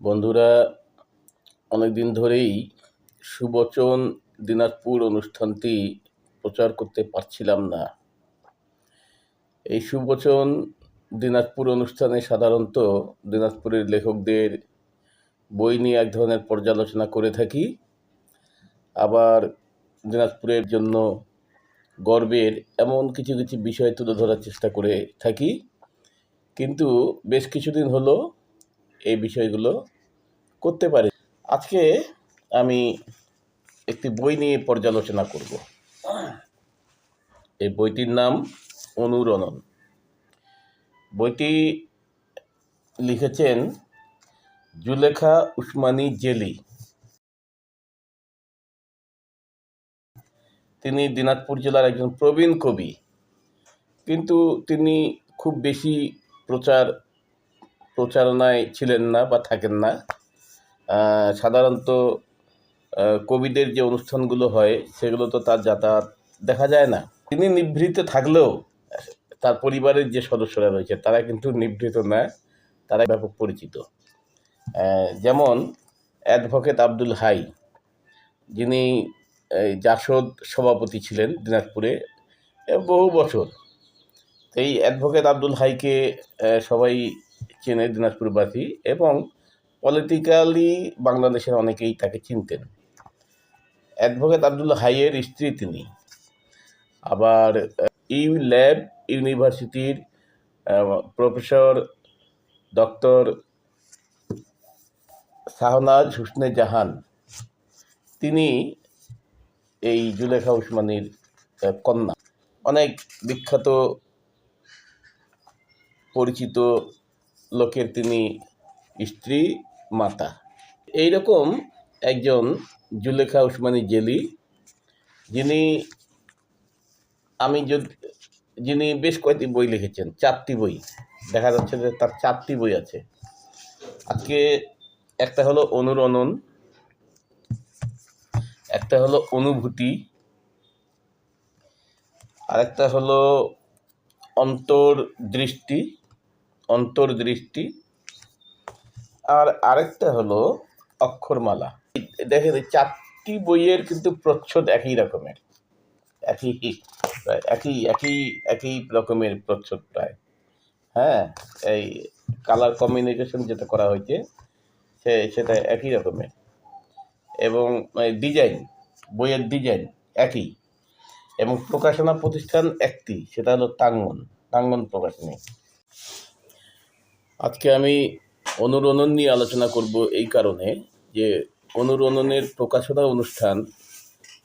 বন্ধুরা অনেক দিন ধরেই সুবচন দিনাজপুর অনুষ্ঠানটি প্রচার করতে পারছিলাম না। এই সুবচন দিনাজপুর অনুষ্ঠানে সাধারণত দিনাজপুরের লেখকদের বই নিয়ে এক ধরনের পর্যালোচনা করে থাকি। আবার দিনাজপুরের জন্য গর্বের এমন কিছু কিছু বিষয় তুলে ধরার চেষ্টা করে থাকি। কিন্তু বেশ কিছুদিন হলো এই বিষয়গুলো করতে পারি। আজকে আমি একটি বই নিয়ে পর্যালোচনা করব। এই বইটির নাম অনুরণন। বইটি লিখেছেন জুলেখা উসমানী জেলি। তিনি দিনাজপুর জেলার একজন প্রবীণ কবি। কিন্তু তিনি খুব বেশি প্রচার প্রচারণায় ছিলেন না বা থাকেন না। সাধারণত কবিদের যে অনুষ্ঠানগুলো হয়, সেগুলো তো তার যাতায়াত দেখা যায় না। তিনি নিভৃত থাকলেও, তার পরিবারের যে সদস্যরা রয়েছে, তারা কিন্তু নিভৃত না তারা ব্যাপক পরিচিত। যেমন অ্যাডভোকেট আব্দুল হাই, যিনি জাসদ সভাপতি ছিলেন দিনাজপুরে বহু বছর। এই অ্যাডভোকেট আব্দুল হাইকে সবাই চেনে দিনাজপুরবাসী এবং পলিটিক্যালি বাংলাদেশের অনেকেই তাকে চিনতেন। অ্যাডভোকেট আব্দুল হাইয়ের স্ত্রী তিনি। আবার ইউ ল্যাব ইউনিভার্সিটির প্রফেসর ডক্টর শাহনাজ হুসনে জাহান। তিনি এই জুলেখা উসমানীর কন্যা। অনেক বিখ্যাত, পরিচিত লোকের তিনি স্ত্রী, মাতা। এইরকম একজন জুলেখা উসমানী জেলি, যিনি আমি যদি, যিনি বেশ কয়েকটি বই লিখেছেন, চারটি বই। দেখা যাচ্ছে যে তার চারটি বই আছে। আজকে একটা হলো অনুরণন, একটা হলো অনুভূতি, আরেকটা হলো অন্তর্দৃষ্টি অন্তর্দৃষ্টি। আর আরেকটা হলো অক্ষরমালা। দেখেন চারটি বইয়ের কিন্তু প্রচ্ছদ একই রকমের। একই একই একই একই রকমের প্রচ্ছদ প্রায়। হ্যাঁ এই কালার কমিউনিকেশন যেটা করা হয়েছে, সে, সেটা একই রকমের। এবং ডিজাইন বইয়ের ডিজাইন একই। এবং প্রকাশনা প্রতিষ্ঠান একটি, সেটা হলো টাঙ্গন টাঙ্গন প্রকাশনী। আজকে আমি অনুরণন নিয়ে আলোচনা করব এই কারণে যে অনুরণনের প্রকাশনা অনুষ্ঠান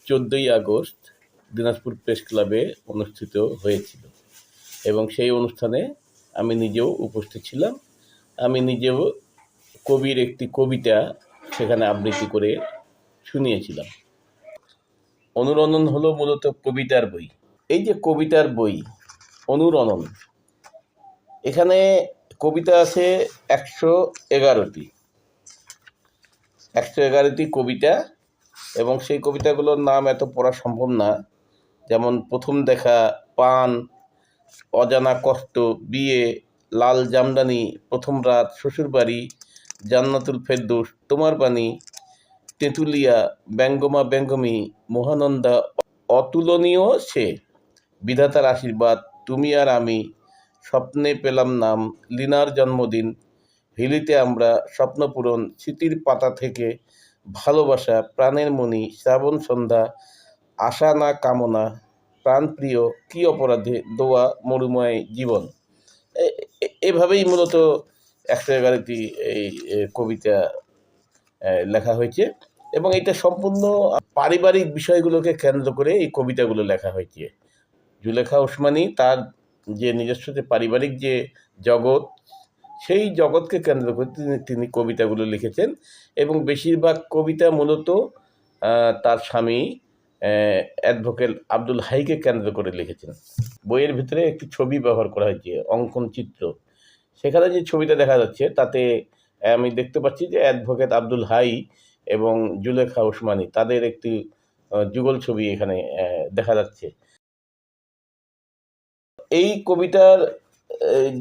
চোদ্দোই আগস্ট দিনাজপুর প্রেস ক্লাবে অনুষ্ঠিত হয়েছিল এবং সেই অনুষ্ঠানে আমি নিজেও উপস্থিত ছিলাম। আমি নিজেও কবির একটি কবিতা সেখানে আবৃত্তি করে শুনিয়েছিলাম। অনুরণন হলো মূলত কবিতার বই। এই যে কবিতার বই, অনুরণন, এখানে কবিতা আছে একশো এগারোটি। একশো এগারোটি কবিতা এবং সেই কবিতাগুলোর নাম এত পড়া সম্ভব না। যেমন প্রথম দেখা পান, অজানা কষ্ট, বিয়ে, লাল জামদানি, প্রথম রাত, শ্বশুরবাড়ি, জান্নাতুল ফেরদৌস, তোমার বাণী, তেঁতুলিয়া, ব্যঙ্গমা ব্যঙ্গমী, মহানন্দা, অতুলনীয় সে, বিধাতার আশীর্বাদ, তুমি আর আমি স্বপ্নে পেলাম নাম, লিনার জন্মদিন। হিলিতে আমরা স্বপ্নপূরণ স্মৃতির পাতা থেকে ভালোবাসা, প্রাণের মণি, শ্রাবণ সন্ধ্যা, আশা না কামনা, প্রাণপ্রিয়, কি অপরাধে, দোয়া, মরুময় জীবন। এভাবেই মূলত একশো এগারোটি এই কবিতা লেখা হয়েছে এবং এটা সম্পূর্ণ পারিবারিক বিষয়গুলোকে কেন্দ্র করে এই কবিতাগুলো লেখা হয়েছে। জুলেখা ওসমানী তার যে নিজস্ব যে পারিবারিক যে জগৎ, সেই জগৎকে কেন্দ্র করে তিনি তিনি কবিতাগুলো লিখেছেন এবং বেশিরভাগ কবিতা মূলত তার স্বামী অ্যাডভোকেট আব্দুল হাইকে কেন্দ্র করে লিখেছেন। বইয়ের ভিতরে একটি ছবি ব্যবহার করা হয়েছে, অঙ্কন চিত্র। সেখানে যে ছবিটা দেখা যাচ্ছে, তাতে আমি দেখতে পাচ্ছি যে অ্যাডভোকেট আব্দুল হাই এবং জুলেখা ওসমানী, তাদের একটি যুগল ছবি এখানে দেখা যাচ্ছে। এই কবিতার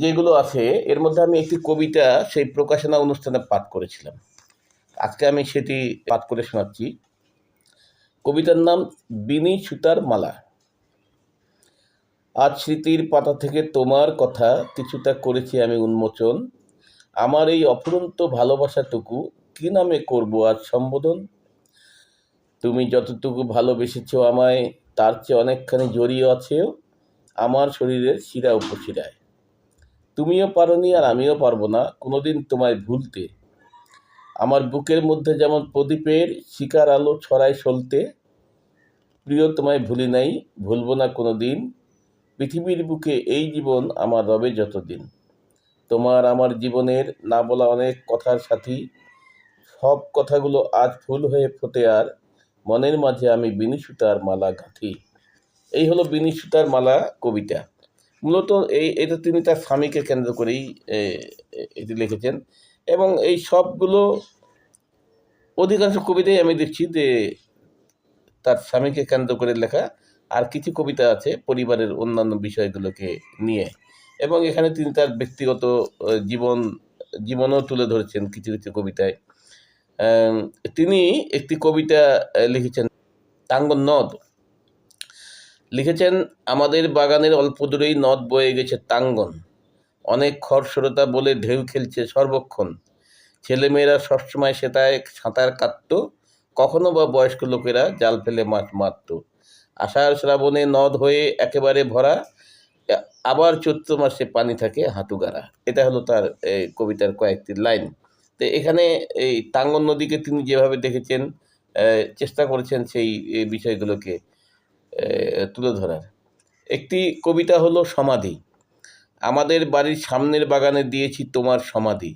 যেগুলো আছে, এর মধ্যে আমি একটি কবিতা সেই প্রকাশনা অনুষ্ঠানে পাঠ করেছিলাম। আজকে আমি সেটি পাঠ করে শোনাচ্ছি। কবিতার নাম বিনি সুতার মালা। আজ স্মৃতির পাতা থেকে তোমার কথা কিছুটা করেছি আমি উন্মোচন। আমার এই অফুরন্ত ভালোবাসাটুকু কি নামে করব আজ সম্বোধন? তুমি যতটুকু ভালোবেসেছো আমায়, তার চেয়ে অনেকখানি জড়িয়ে আছেও আমার শরীরের শিরা উপশিরায়। তুমিও পারোনি আর আমিও পারব না, কোনোদিন তোমায় ভুলতে। আমার বুকের মধ্যে যেমন প্রদীপের শিকার আলো ছড়ায় সলতে, প্রিয় তোমায় ভুলি নাই, ভুলবো না কোনো দিন পৃথিবীর বুকে এই জীবন আমার রবে যতদিন। তোমার আমার জীবনের না বলা অনেক কথার সাথী, সব কথাগুলো আজ ফুল হয়ে ফোটে আর মনের মাঝে আমি বিনিসুতার মালা গাঁথি এই হলো বিনি সুতার মালা কবিতা। মূলত এই, এটা তিনি তার স্বামীকে কেন্দ্র করেই এটি লিখেছেন। এবং এই সবগুলো অধিকাংশ কবিতাই আমি দেখছি যে তার স্বামীকে কেন্দ্র করে লেখা আর কিছু কবিতা আছে পরিবারের অন্যান্য বিষয়গুলোকে নিয়ে। এবং এখানে তিনি তার ব্যক্তিগত জীবন, জীবনও তুলে ধরেছেন কিছু কিছু কবিতায়। তিনি একটি কবিতা লিখেছেন, টাঙ্গন নদ। লিখেছেন, আমাদের বাগানের অল্প দূরেই নদ বয়ে গেছে তাঙ্গন। অনেক খরস্রোতা বলে ঢেউ খেলছে সর্বক্ষণ। ছেলেমেয়েরা সবসময় সেটায় সাঁতার কাটত। কখনো বা বয়স্ক লোকেরা জাল ফেলে মাছ মারত। আষাঢ় শ্রাবণে নদ হয়ে একেবারে ভরা, আবার চৈত্র মাসে পানি থাকে হাঁটু গাড়া এটা হলো তার কবিতার কয়েকটি লাইন। তো এখানে এই টাঙ্গন নদীকে তিনি যেভাবে দেখেছেন চেষ্টা করেছেন সেই বিষয়গুলোকে। তুলে ধরার একটি কবিতা হলো সমাধি। আমাদের বাড়ির সামনের বাগানে দিয়েছি তোমার সমাধি।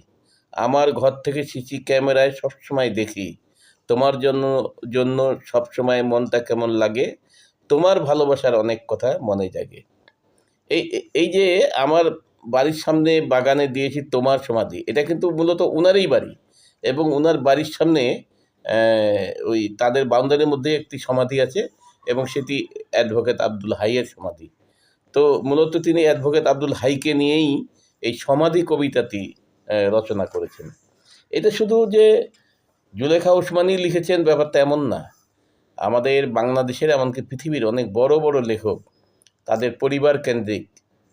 আমার ঘর থেকে সিসি ক্যামেরায় সবসময় দেখি। তোমার জন্য জন্য সবসময় মনটা কেমন লাগে? তোমার ভালোবাসার অনেক কথা মনে জাগে। এই, এই- যে আমার বাড়ির সামনে বাগানে দিয়েছি তোমার সমাধি, এটা কিন্তু মূলত উনারই বাড়ি এবং উনার বাড়ির সামনে ওই তাদের বাউন্ডারির মধ্যে একটি সমাধি আছে। এবং সেটি অ্যাডভোকেট আব্দুল হাইয়ের সমাধি। তো মূলত তিনি অ্যাডভোকেট আব্দুল হাইকে নিয়েই এই সমাধি কবিতাটি রচনা করেছেন। এটা শুধু যে জুলেখা উসমানী লিখেছেন ব্যাপারটা এমন না। আমাদের বাংলাদেশের, এমনকি পৃথিবীর অনেক বড় বড় লেখক, তাদের পরিবার কেন্দ্রিক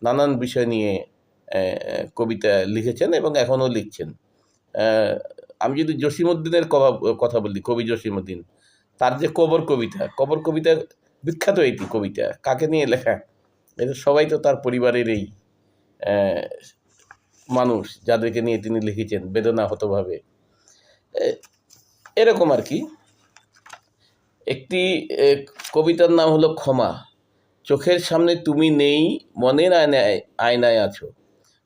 নানান বিষয় নিয়ে কবিতা লিখেছেন এবং এখনও লিখছেন। আমি যদি জসিমউদ্দিনের কথা বলি, কবি জসিমউদ্দিন তার যে কবর কবিতা কবর কবিতা বিখ্যাত এটি কবিতা, কাকে নিয়ে লেখা? এটা সবাই তো তার পরিবারেরই মানুষ যাদেরকে নিয়ে তিনি লিখেছেন বেদনাহতভাবে এ- এরকম আর কি। একটি কবিতার নাম হলো ক্ষমা। চোখের সামনে তুমি নেই, মনের আয়নায় আয়নায় আছো।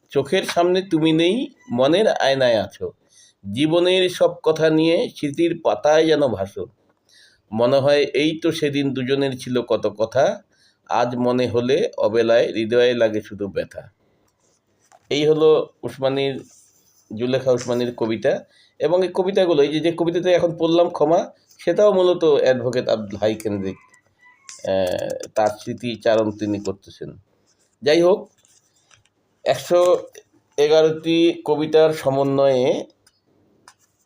চোখের সামনে তুমি নেই, মনের আয়নায় আছো। জীবনের সব কথা নিয়ে স্মৃতির পাতায় যেন ভাসো। মনে হয় এই তো সেদিন দুজনের ছিল কত কথা। আজ মনে হলে অবেলায় হৃদয়ে লাগে শুধু ব্যথা। এই হলো উসমানীর, জুলেখা উসমানীর কবিতা। এবং এই কবিতাগুলো, এই যে কবিতাটা এখন পড়লাম ক্ষমা, সেটাও মূলত অ্যাডভোকেট আব্দুল হাই কেন্দ্রিক তার স্মৃতিচারণ তিনি করতেছেন। যাই হোক, একশো এগারোটি কবিতার সমন্বয়ে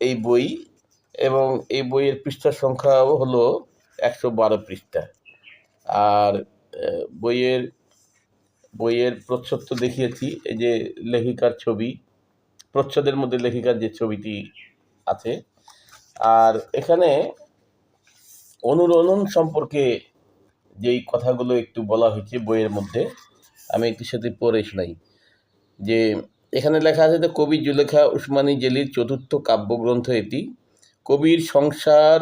এই বই এবং এই বইয়ের পৃষ্ঠা সংখ্যা হলো একশো বারো পৃষ্ঠা। আর বইয়ের বইয়ের প্রচ্ছদ তো দেখিয়েছি, এই যে লেখিকার ছবি, প্রচ্ছদের মধ্যে লেখিকার যে ছবিটি আছে। আর এখানে অনুরণন সম্পর্কে যেই কথাগুলো একটু বলা হয়েছে বইয়ের মধ্যে, আমি একটু সাথে পড়ে শোনাই। যে, এখানে লেখা আছে যে কবি জুলেখা উসমানী জেলির চতুর্থ কাব্যগ্রন্থ এটি। কবির সংসার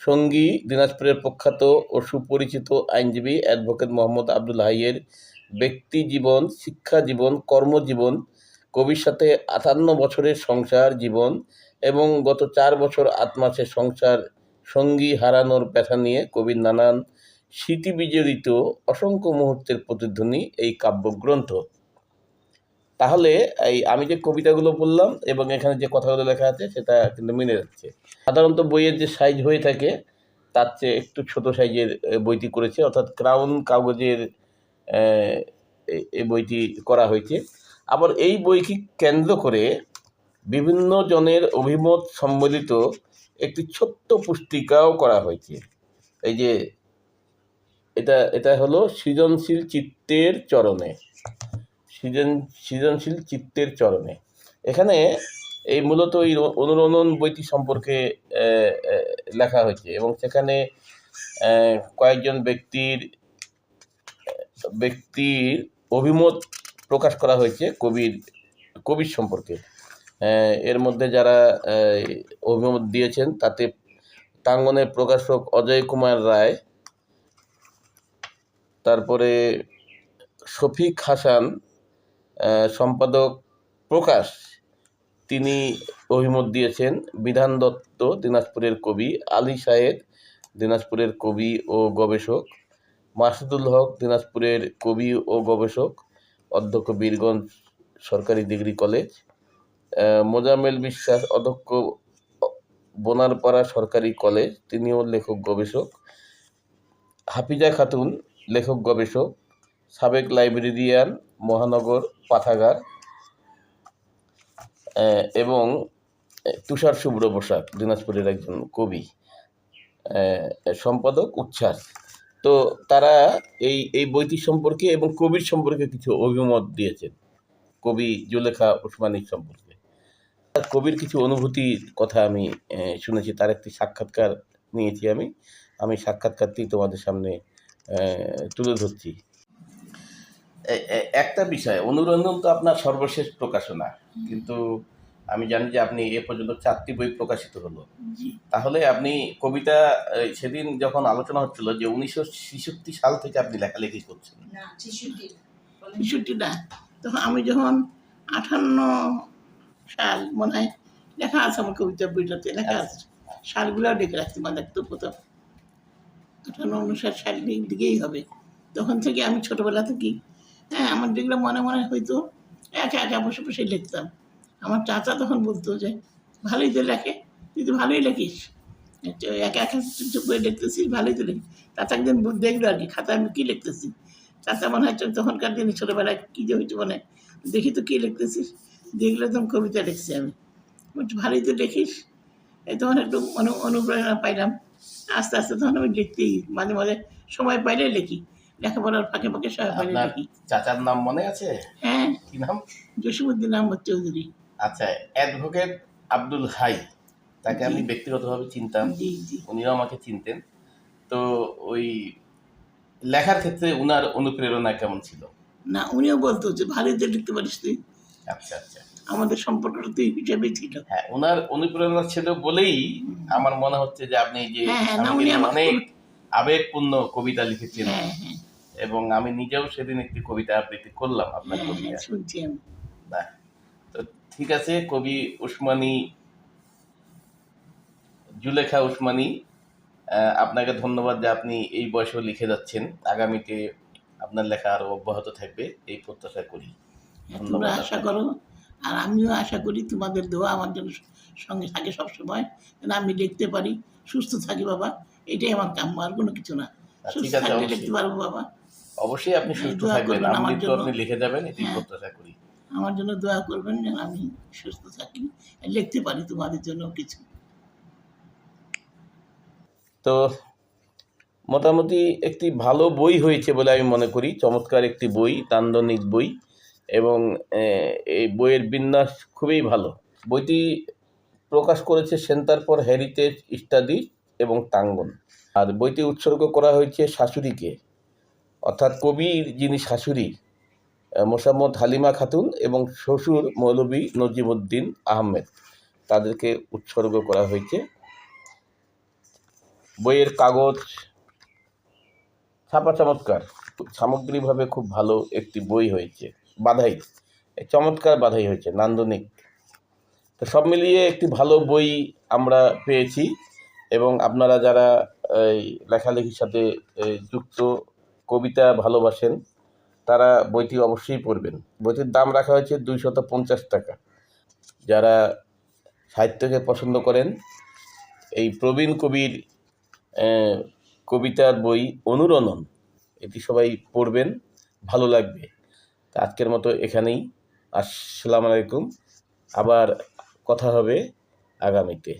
সঙ্গী, দিনাজপুরের প্রখ্যাত ও সুপরিচিত আইনজীবী অ্যাডভোকেট মোহাম্মদ আব্দুল হাইয়ের ব্যক্তি জীবন, শিক্ষা জীবন কর্মজীবন কবির সাথে আটান্ন বছরের সংসার জীবন এবং গত চার বছর আট মাসের সংসার সঙ্গী হারানোর ব্যথা নিয়ে কবির নানান স্মৃতিবিজড়িত অসংখ্য মুহূর্তের প্রতিধ্বনি এই কাব্যগ্রন্থ। তাহলে এই আমি যে কবিতাগুলো বললাম এবং এখানে যে কথাগুলো লেখা আছে, সেটা কিন্তু মিলে যাচ্ছে। সাধারণত বইয়ের যে সাইজ হয়ে থাকে, তার চেয়ে একটু ছোট সাইজের বইটি করেছে। অর্থাৎ ক্রাউন কাগজের এই বইটি করা হয়েছে। আবার এই বইকে কেন্দ্র করে বিভিন্ন জনের অভিমত সম্বলিত একটি ছোট্ট পুস্তিকাও করা হয়েছে। এই যে, এটা এটা হলো সৃজনশীল চিত্তের চরণে। সৃজন, সৃজনশীল চিত্তের চরণে। এখানে এই মূলত এই অনুরণন বইটি সম্পর্কে লেখা হয়েছে এবং সেখানে কয়েকজন ব্যক্তির ব্যক্তির অভিমত প্রকাশ করা হয়েছে কবির কবির সম্পর্কে। এর মধ্যে যারা অভিমত দিয়েছেন তাতে টাঙ্গনের প্রকাশক অজয় কুমার রায়, তারপরে শফিক হাসান সম্পাদক প্রকাশ। তিনি অভিমত দিয়েছেন বিধান দত্ত দিনাজপুরের কবি আলী সাহেদ দিনাজপুরের কবি ও গবেষক মাসুদুল হক দিনাজপুরের কবি ও গবেষক অধ্যক্ষ বীরগঞ্জ সরকারি ডিগ্রি কলেজ আহ, মোজাম্মেল বিশ্বাস অধ্যক্ষ বোনারপাড়া সরকারি কলেজ তিনিও লেখক গবেষক হাফিজা খাতুন লেখক গবেষক সাবেক লাইব্রেরিয়ান মহানগর পাঠাগার এবং তুষার শুভ্র প্রসাদ দিনাজপুরের একজন কবি সম্পাদক উচ্ছ্বাস তো তারা এই এই বইটি সম্পর্কে এবং কবির সম্পর্কে কিছু অভিমত দিয়েছেন, কবি জুলেখা ওসমানীর সম্পর্কে। কবির কিছু অনুভূতির কথা আমি শুনেছি, তার একটি সাক্ষাৎকার নিয়েছি আমি। আমি সাক্ষাৎকারটি তোমাদের সামনে তুলে ধরছি। একটা বিষয় অনুরঞ্জন তো আপনার সর্বশেষ প্রকাশনা। কিন্তু আমি জানি যে আপনি এ পর্যন্ত চারটি বই প্রকাশিত হলো। তাহলে আপনি কবিতা সেদিন যখন আলোচনা হচ্ছিল যে উনিশশো ছেষট্টি সাল থেকে আপনি লেখালেখি করছেন। না ছেষট্টি। না তখন আমি যখন আঠান্ন সাল মনে হয় লেখা আছে আমার কবিতা বইটাতে লেখা আছে। সালগুলো ডেকে রাখতে মানে দেখতো প্রথম। আঠান্ন উনষাট সাল দিকেই হবে। তখন থেকে আমি ছোটবেলা থেকে হ্যাঁ আমার যেগুলো মনে মনে হয়তো একা একা বসে বসে লিখতাম। আমার চাচা তখন বলতো যে, ভালোই তো লেখে, তুই তো ভালোই লেখিস। একা একা চুপ করে লিখতেছিস ভালোই তো লিখিস চাচা একদিন দেখল আর কি, খাতায় আমি কী লিখতেছি? চাচা মনে হয় তখনকার দিনে ছোটোবেলায় কী যে হইতো মনে দেখি তো কী লিখতেছিস? দেখলে তখন কবিতা লিখছি আমি। ভালোই তো লিখিস। এই তখন একটু অনু, অনুপ্রেরণা পাইলাম। আস্তে আস্তে তখন আমি লিখতেই, মাঝে মাঝে সময় পাইলে লিখি। লেখাপড়ার ফাঁকে ফাঁকে সময় পাইলে চাচার নাম মনে আছে? হ্যাঁ। কি নাম? জসিমুদ্দিন আহমদ চৌধুরী। আচ্ছা অ্যাডভোকেট আব্দুল হাই তাকে আমি। ব্যক্তিগতভাবে চিনতাম। উনিও আমাকে চিনতেন। তো ওই লেখার ক্ষেত্রে উনার অনুপ্রেরণা কেমন ছিল? না উনিও বলতো যে ভালোই যে লিখতে পারিস তুই। আচ্ছা আচ্ছা। আমাদের সম্পর্কটা তুই হিসেবেই ছিল। হ্যাঁ ওনার অনুপ্রেরণা ছিল বলেই আমার মনে হচ্ছে যে আপনি যে হ্যাঁ, হ্যাঁ, অনেক আবেগপূর্ণ কবিতা লিখেছেন। হ্যাঁ। এবং আমি নিজেও সেদিন একটি কবিতা আবৃত্তি করলাম আপনার হ্যাঁ কবিতা বাহ। তো ঠিক আছে কবি উসমানী জুলেখা উসমানী আপনাকে ধন্যবাদ যে আপনি এই বয়সেও লিখে যাচ্ছেন। আগামীতে আপনার লেখা আরও অব্যাহত থাকবে এই প্রত্যাশা করি। তোমরা আশা করো আর আমিও আশা করি তোমাদের দোয়া আমার জন্য সঙ্গে থাকে সবসময় যেন আমি লিখতে পারি। সুস্থ থাকি বাবা এটাই আমার কাম্য আর কোনো কিছু না। সুস্থ থাকলে। লিখতে পারব বাবা। অবশ্যই আপনি সুস্থ থাকবেন। আমার আমৃত্যু আপনি লিখে যাবেন হ্যাঁ। প্রত্যাশা করি। আমার জন্য দোয়া করবেন যেন আমি সুস্থ থাকি। লিখতে পারি তোমাদের জন্য কিছু। তো মোটামুটি একটি ভালো বই হয়েছে বলে আমি মনে করি। চমৎকার একটি বই তান্দনিক বই। এবং এই বইয়ের বিন্যাস খুবই ভালো। বইটি প্রকাশ করেছে সেন্টার ফর হেরিটেজ স্টাডি এবং তাঙ্গন আর বইটি উৎসর্গ করা হয়েছে শাশুড়িকে। অর্থাৎ কবির যিনি শাশুড়ি মোসাম্মদ হালিমা খাতুন এবং শ্বশুর মৌলভী নজিমুদ্দিন আহমেদ, তাদেরকে উৎসর্গ করা হয়েছে। বইয়ের কাগজ ছাপা চমৎকার সামগ্রিকভাবে খুব ভালো একটি বই হয়েছে, বাধাই চমৎকার বাধাই হয়েছে, নান্দনিক। তো সব মিলিয়ে একটি ভালো বই আমরা পেয়েছি এবং আপনারা যারা এই লেখালেখির সাথে যুক্ত কবিতা ভালোবাসেন, তারা বইটি অবশ্যই পড়বেন। বইটির দাম রাখা হয়েছে দুইশত পঞ্চাশ টাকা। যারা সাহিত্যকে পছন্দ করেন, এই প্রবীণ কবির কবিতার বই অনুরণন, এটি সবাই পড়বেন, ভালো লাগবে। আজকের মতো এখানেই। আসসালামু আলাইকুম। আবার কথা হবে আগামীতে।